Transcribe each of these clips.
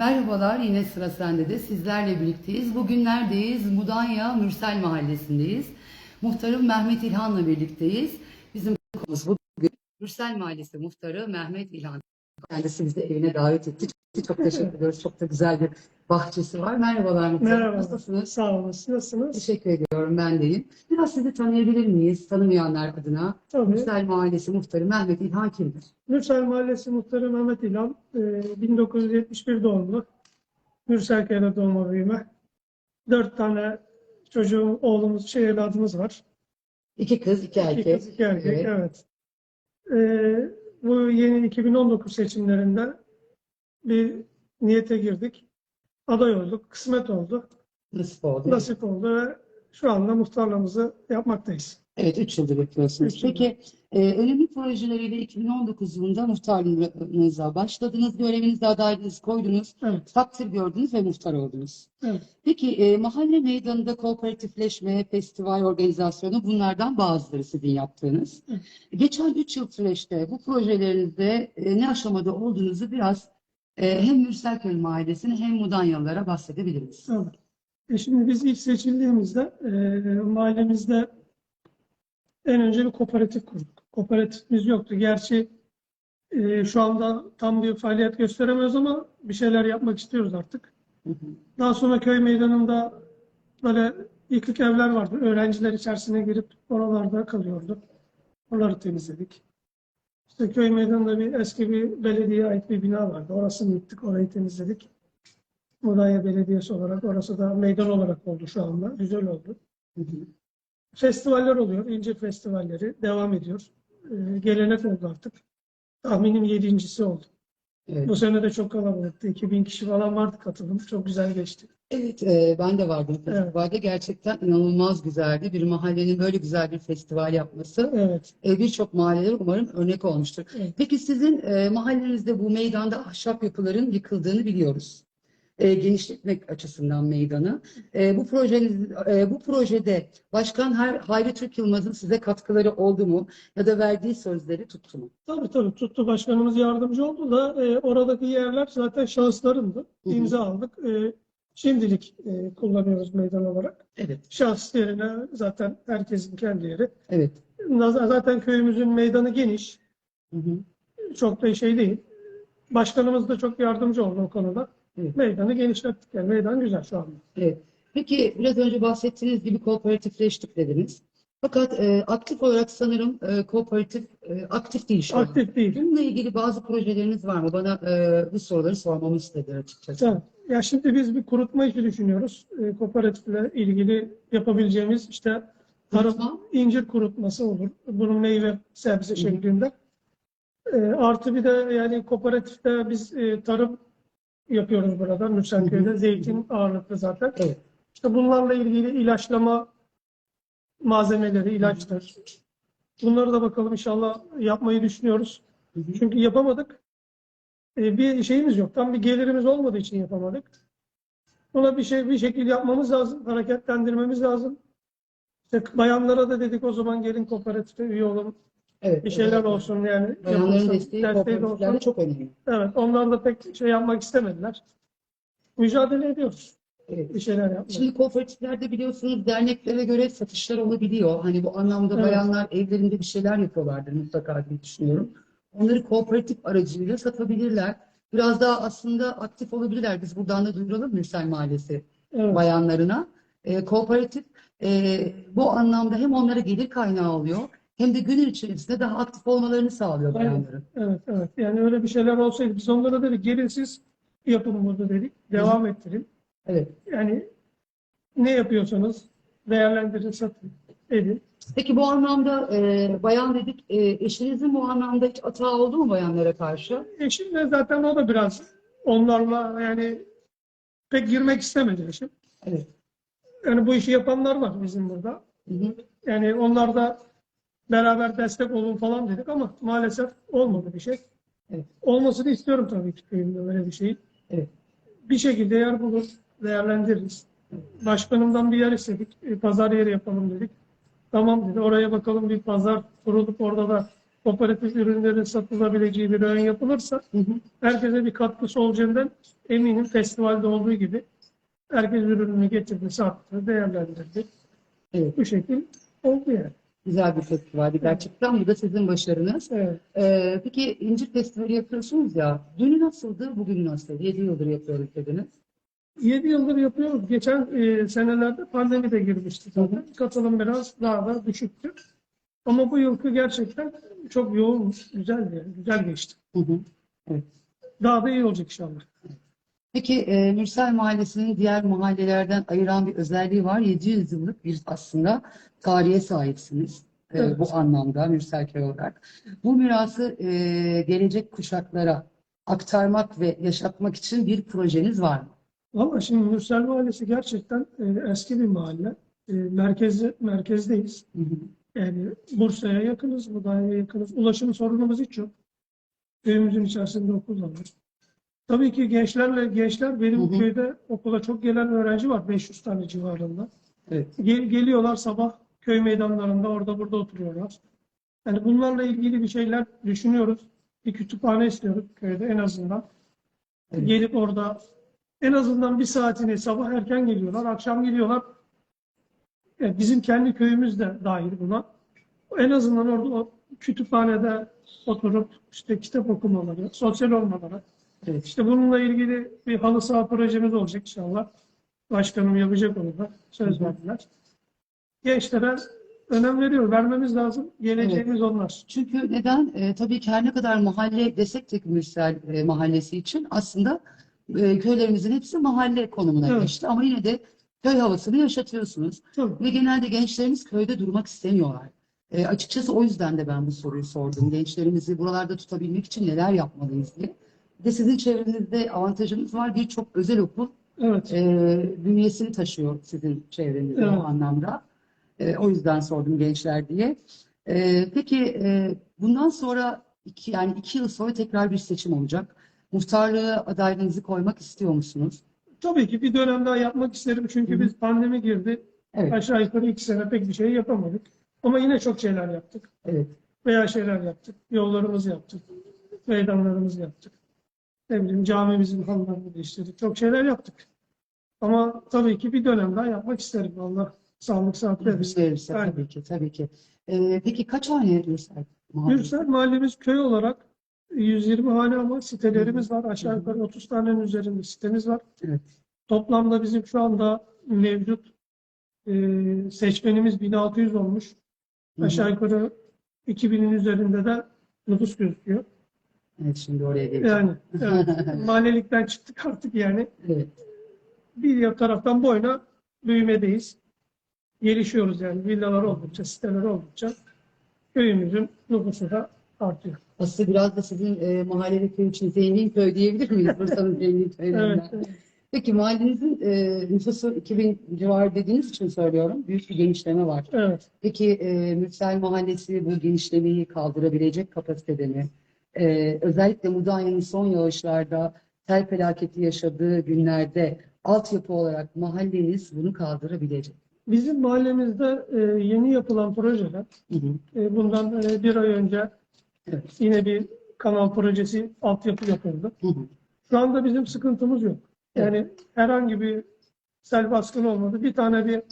Merhabalar, yine sıra sende de sizlerle birlikteyiz. Bugün neredeyiz? Mudanya Mürsel Mahallesi'ndeyiz. Muhtarım Mehmet İlhan'la birlikteyiz. Bizim konumuz bugün Mürsel Mahallesi muhtarı Mehmet İlhan. Kendisi bizi evine davet etti. Çok, çok teşekkür ediyoruz. Çok da güzel bir bahçesi var. Merhabalar. Merhaba. Nasılsınız? Sağ olun. Nasılsınız? Teşekkür ediyorum. Ben deyim. Biraz sizi tanıyabilir miyiz? Tanımayanlar adına. Tabii. Mürsel Mahallesi muhtarı Mehmet İlhan kimdir? Mürsel Mahallesi Muhtarı Mehmet İlhan, e, 1971 doğumlu. Mürselköy'de doğma büyüme. Dört tane çocuğum, oğlumuz, şey evladımız var. İki kız, iki erkek. İki kız, iki erkek, Evet. evet. E, bu yeni 2019 seçimlerinde bir niyete girdik. Aday olduk, kısmet oldu, Nasip oldu. nasip oldu ve şu anda muhtarlığımızı yapmaktayız. Evet, 3 yıldır yapıyorsunuz. Üç. Peki, e, önemli projeleriyle 2019 yılında muhtarlığınıza başladınız, görevinizde adaylığınızı koydunuz, Evet, takdir gördünüz ve muhtar oldunuz. evet. Peki, e, mahalle meydanında kooperatifleşme, festival organizasyonu bunlardan bazıları sizin yaptığınız. Evet. Geçen 3 yıl süreçte bu projelerinizde e, ne aşamada olduğunuzu biraz e, hem Mürselköy Mahallesi'ne hem Mudanyalılara bahsedebilir misiniz? Tamam. E şimdi biz ilk seçildiğimizde e, mahallemizde en önce bir kooperatif kurduk. Kooperatifimiz yoktu. Gerçi e, şu anda tam bir faaliyet gösteremiyoruz ama bir şeyler yapmak istiyoruz artık. Hı hı. Daha sonra köy meydanında böyle yıkık evler vardı. Öğrenciler içerisine girip oralarda kalıyordu. Onları temizledik. İşte köy meydanında bir eski bir belediyeye ait bir bina vardı. Orasını yıktık, orayı temizledik. Mudanya Belediyesi olarak orası da meydan olarak oldu şu anda. Güzel oldu. Hı hı. Festivaller oluyor. İncir festivalleri devam ediyor. Ee, gelenek oldu artık. Tahminim yedincisi oldu. Evet. Bu sene de çok kalabalıktı. 2000 kişi falan vardı katılım. Çok güzel geçti. Evet, e, ben de vardım Evet. festivalde. Gerçekten inanılmaz güzeldi. Bir mahallenin böyle güzel bir festival yapması Evet. e, birçok mahallelere umarım örnek olmuştur. Evet. Peki sizin e, mahallenizde bu meydanda ahşap yapıların yıkıldığını biliyoruz. E, genişletmek açısından meydanı. E, bu projeniz, e, bu projede Başkan Hay- Hayri Türk Yılmaz'ın size katkıları oldu mu? Ya da verdiği sözleri tuttu mu? Tabii tabii tuttu başkanımız yardımcı oldu da e, oradaki yerler zaten şahıslarındı. Hı hı. İmza aldık. E, şimdilik e, kullanıyoruz meydan olarak. Evet, Şahıs yerine zaten herkesin kendi yeri. evet. Zaten köyümüzün meydanı geniş. Hı hı. Çok da şey değil. Başkanımız da çok yardımcı oldu o konuda. Evet. Meydanı genişlettik. Yani meydan güzel şu anda. Evet. Peki biraz önce bahsettiğiniz gibi kooperatifleştik dediniz. Fakat e, aktif olarak sanırım e, kooperatif e, aktif değil şu an. Aktif değil. Bununla ilgili bazı projeleriniz var mı? Bana e, bu soruları sormamı istediler açıkçası. Evet. Ya şimdi biz bir kurutma işi düşünüyoruz. E, kooperatifle ilgili yapabileceğimiz işte tarım, Kurutma? incir kurutması olur. Bunun meyve sebze hı. şeklinde. E, artı bir de yani kooperatifte biz e, tarım yapıyoruz burada Nursenköy'de. Zeytin ağırlıklı zaten. Evet. İşte bunlarla ilgili ilaçlama malzemeleri, ilaçlar. Bunları da bakalım inşallah yapmayı düşünüyoruz. Hı hı. Çünkü yapamadık. Ee, bir şeyimiz yok. Tam bir gelirimiz olmadığı için yapamadık. Buna bir şey bir şekilde yapmamız lazım. Hareketlendirmemiz lazım. İşte bayanlara da dedik o zaman gelin kooperatife üye olun. Evet. Bir şeyler evet. olsun yani. Bayanların desteği desteği de kooperatiflerde çok önemli. Evet, onlar da pek şey yapmak istemediler. Mücadele ediyoruz. Evet. Bir şeyler yapmaya. Şimdi kooperatiflerde biliyorsunuz derneklere göre satışlar olabiliyor. Hani bu anlamda Evet. bayanlar evlerinde bir şeyler yapıyorlardır mutlaka diye düşünüyorum. Onları kooperatif aracılığıyla satabilirler. Biraz daha aslında aktif olabilirler. Biz buradan da duyuralım Mürsel Mahallesi Evet. bayanlarına. E, kooperatif e, bu anlamda hem onlara gelir kaynağı oluyor hem de günün içerisinde daha aktif olmalarını sağlıyor bayanların. Evet, evet. Yani öyle bir şeyler olsaydı biz onlara dedik gelin siz yapın bunu dedik. Devam ettirin. Evet. Yani ne yapıyorsanız değerlendirin, satın, edin. Peki bu anlamda e, bayan dedik, e, eşinizin bu anlamda hiç hata oldu mu bayanlara karşı? Eşim de zaten o da biraz onlarla yani pek girmek istemedi eşim. Evet. Yani bu işi yapanlar var bizim burada. Hı hı. Yani onlar da beraber destek olun falan dedik ama maalesef olmadı bir şey. Evet. Olmasını istiyorum tabii ki köyümde öyle bir şey. Evet. Bir şekilde yer bulur, değerlendiririz. Başkanımdan bir yer istedik. e, Pazar yeri yapalım dedik. Tamam dedi. Oraya bakalım bir pazar kurulup orada da kooperatif ürünlerin satılabileceği bir rayon yapılırsa Hı hı. herkese bir katkısı olacağından eminim festivalde olduğu gibi herkes ürününü getirdi, sattı, değerlendirdi. Evet. Bu şekil oldu yani. Güzel bir festivaldi gerçekten. Bu da sizin başarınız. Evet. Ee, peki İncir Festivali yapıyorsunuz ya. Dünü nasıldı, bugün nasıl? 7 yıldır yapıyoruz dediniz. 7 yıldır yapıyoruz. Geçen e, senelerde pandemi de girmişti zaten. Katılım biraz daha da düşüktü. Ama bu yılki gerçekten çok yoğun, güzel. Güzel geçti. Hı hı. Daha da iyi olacak inşallah. Peki e, Mürsel Mahallesi'nin diğer mahallelerden ayıran bir özelliği var. 700 yıllık bir aslında tarihe sahipsiniz. E, Evet. bu anlamda Mürselköy olarak. Bu mirası e, gelecek kuşaklara aktarmak ve yaşatmak için bir projeniz var mı? Ama şimdi Mürsel Mahallesi gerçekten e, eski bir mahalle. E, merkezi, merkezdeyiz. Hı hı. Yani Bursa'ya yakınız, Mudanya'ya yakınız. Ulaşım sorunumuz hiç yok. Köyümüzün içerisinde okul da var. Tabii ki gençlerle gençler benim Hı hı. köyde okula çok gelen öğrenci var 500 tane civarında. Evet. Gel- geliyorlar sabah köy meydanlarında orada burada oturuyorlar. Yani bunlarla ilgili bir şeyler düşünüyoruz. Bir kütüphane istiyoruz köyde en azından. Evet. Gelip orada en azından bir saatini sabah erken geliyorlar, akşam geliyorlar. Yani bizim kendi köyümüz de dahil buna. En azından orada o kütüphanede oturup işte kitap okumaları, sosyal olmaları. Evet. İşte bununla ilgili bir halı saha projemiz olacak inşallah. Başkanım yapacak onu da. Söz verdiler. Gençlere önem veriyor. Vermemiz lazım. Geleceğimiz onlar. Çünkü neden? E, tabii ki her ne kadar mahalle desek de Mürsel e, mahallesi için aslında e, köylerimizin hepsi mahalle konumuna Evet. geçti. Ama yine de köy havasını yaşatıyorsunuz. Tabii. Ve genelde gençlerimiz köyde durmak istemiyorlar. E, açıkçası o yüzden de ben bu soruyu sordum. Gençlerimizi buralarda tutabilmek için neler yapmalıyız diye. Bir de sizin çevrenizde avantajınız var. Birçok özel okul Evet. e, bünyesini taşıyor sizin çevrenizde Evet. o anlamda. E, o yüzden sordum gençler diye. E, peki e, bundan sonra iki, yani iki yıl sonra tekrar bir seçim olacak. Muhtarlığı adaylığınızı koymak istiyor musunuz? Tabii ki bir dönem daha yapmak isterim. Çünkü Hı biz pandemi girdi. Evet, Aşağı yukarı iki sene pek bir şey yapamadık. Ama yine çok şeyler yaptık. evet. Veya şeyler yaptık. Yollarımızı yaptık. Meydanlarımızı yaptık. Ne bileyim camimizin halılarını değiştirdik. Çok şeyler yaptık. Ama tabii ki bir dönem daha yapmak isterim. Allah sağlık sıhhat verirse. Verirse Aynen. tabii ki, tabii ki. E, peki kaç hane Mürsel mahallesi? Gürsel mahallemiz köy olarak 120 hane ama sitelerimiz var. Aşağı yukarı 30 tanenin üzerinde sitemiz var. Evet. Toplamda bizim şu anda mevcut e, seçmenimiz 1600 olmuş. Hı. Aşağı yukarı 2000'in üzerinde de nüfus gözüküyor. Evet, şimdi oraya geleceğim. Yani evet, mahallelikten çıktık artık yani. Evet. Bir taraftan bu oyuna büyümedeyiz. Gelişiyoruz yani. Villalar oldukça, siteler oldukça köyümüzün nüfusu da artıyor. Aslında biraz da sizin e, mahalledeki köy için zengin köy diyebilir miyiz? Bursa'nın zengin köylerinden. Evet. Peki mahallenizin e, nüfusu 2000 civarı dediğiniz için söylüyorum. Büyük bir genişleme var. Evet. Peki e, Mürsel Mahallesi bu genişlemeyi kaldırabilecek kapasitede mi? E, özellikle Mudanya'nın son yağışlarda sel felaketi yaşadığı günlerde altyapı olarak mahalleniz bunu kaldırabilecek. Bizim mahallemizde e, yeni yapılan projeler, Hı hı. e, bundan e, bir ay önce Evet. yine bir kanal projesi altyapı yapıldı. Hı hı. Şu anda bizim sıkıntımız yok. Yani herhangi bir sel baskını olmadı. Bir tane bir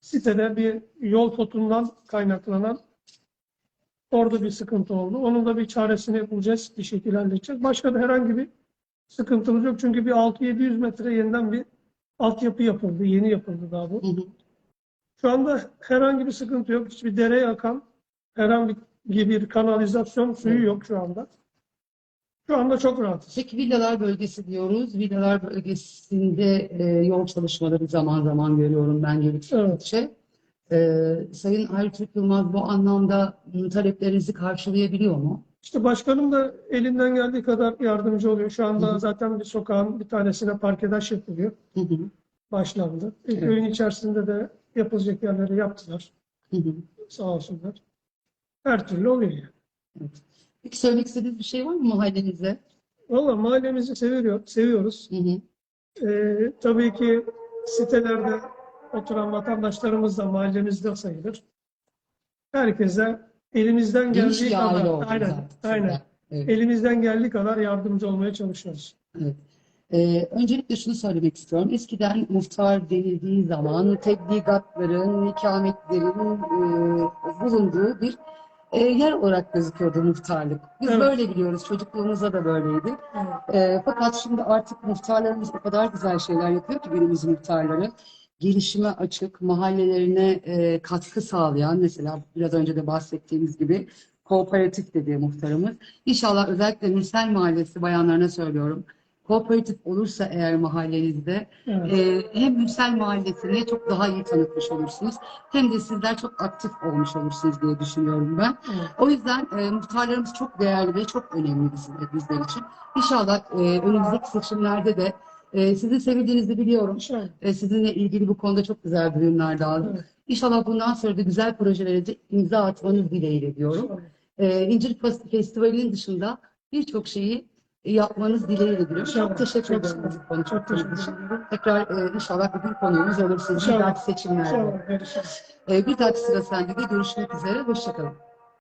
sitede bir yol fotundan kaynaklanan orada bir sıkıntı oldu. Onun da bir çaresini bulacağız, bir şekilde halledeceğiz. Başka da herhangi bir sıkıntımız yok. Çünkü bir 6-700 metre yeniden bir altyapı yapıldı. Yeni yapıldı daha bu. Hı hı. Şu anda herhangi bir sıkıntı yok. Hiçbir dereye akan herhangi bir kanalizasyon suyu yok şu anda. Şu anda çok rahatız. Peki villalar bölgesi diyoruz. Villalar bölgesinde e, yol çalışmaları zaman zaman görüyorum ben gelip Evet. E, Sayın Ertuğrul Yılmaz bu anlamda taleplerinizi karşılayabiliyor mu? İşte başkanım da elinden geldiği kadar yardımcı oluyor. Şu anda Hı hı. zaten bir sokağın bir tanesine parkedaş yapılıyor. Hı hı, Başlandı. Bir Evet. Köyün içerisinde de yapılacak yerleri yaptılar. hı hı. Sağ olsunlar. Her türlü oluyor yani. Peki söylemek istediğiniz bir şey var mı mahallenize? Valla mahallemizi seviyor, seviyoruz. Hı hı, Ee, tabii ki sitelerde oturan vatandaşlarımız da mahallemizde sayılır. Herkese elimizden Geniş geldiği kadar, aynen, aynen. Evet. Elimizden geldiği kadar yardımcı olmaya çalışıyoruz. Evet. Ee, öncelikle şunu söylemek istiyorum. Eskiden muhtar denildiği zaman tebligatların, nikametlerin e, bulunduğu bir e, yer olarak gözüküyordu muhtarlık. Biz Evet. böyle biliyoruz. Çocukluğumuzda da böyleydi. E, fakat şimdi artık muhtarlarımız o kadar güzel şeyler yapıyor ki günümüz muhtarları. Gelişime açık, mahallelerine e, katkı sağlayan, mesela biraz önce de bahsettiğimiz gibi kooperatif dediği muhtarımız. İnşallah özellikle Mürsel Mahallesi bayanlarına söylüyorum. Kooperatif olursa eğer mahallenizde Evet. e, hem Mürsel Mahallesi'ni çok daha iyi tanıtmış olursunuz hem de sizler çok aktif olmuş olursunuz diye düşünüyorum ben. Evet. O yüzden e, muhtarlarımız çok değerli ve çok önemli bizim, bizler için. İnşallah e, önümüzdeki seçimlerde de e, sizin sevdiğinizi biliyorum. E, sizinle ilgili bu konuda çok güzel duyumlar da aldım. Evet. İnşallah bundan sonra da güzel projelere de imza atmanız dileğiyle diyorum. İnşallah. E, İncil Fes- Festivali'nin dışında birçok şeyi yapmanız dileğiyle diliyorum. Çok teşekkür ederim bu konu Çok teşekkür ederim. Tekrar e, inşallah bir gün konuğumuz olursunuz. Bir İnşallah. dahaki seçimlerde. E, bir dahaki sıra sende de görüşmek üzere. Hoşçakalın.